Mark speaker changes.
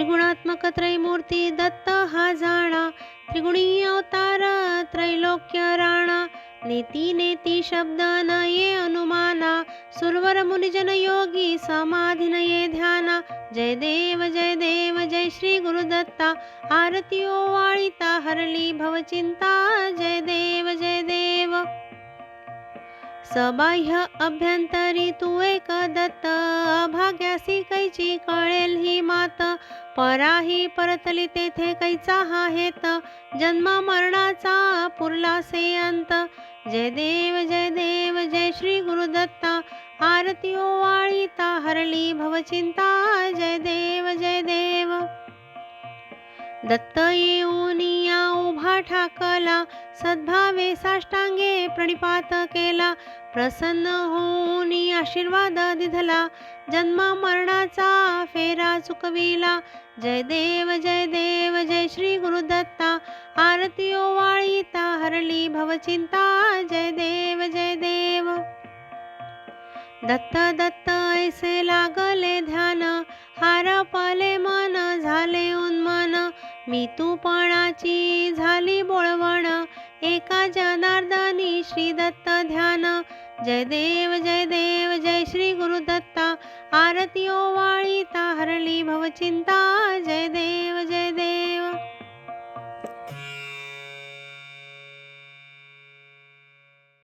Speaker 1: त्रिगुणात्मक त्रैमूर्ती दत्त हा जाणा. त्रिगुणी अवतार त्रैलोक्य राणा. नेती नेती शब्द न ये अनुमाना. सुरवर मुनिजन योगी समाधी न ये ध्याना. जय देव जय देव जय श्री गुरुदत्ता. आरती वाळिता हरली भवचिंता जय देव जय देव. सबाह्य अभ्यंतरी तू एक दत्त. अभाग्यासी कैची कळ पराही परतली तेथे कैचा हा हेत? जन्म मरणाचा पुरला से अंत. जय देव जय देव जय श्री गुरुदत्ता. आरती ओवाळीता हरली भवचिंता. जय देव जय देव. दत्त येऊनी उभा ठाकला सद्भावे साष्टांगे प्रणिपात केला प्रसन्न होऊन आशीर्वाद दिधला जन्म मरणाचा फेरा चुकविला. जय देव जय देव जय श्री गुरुदत्ता आरती ओवाळीता हरली भवचिंता. जय देव जय देव. दत्त दत्त ऐसे लागले ध्यान हार पाले मी तूपणाची झाली बोळवण. एका जनार्दनी श्री दत्त ध्यान. जय देव जय देव जय श्री गुरुदत्ता. आरती ओवाळिता हरली भवचिंता. जय देव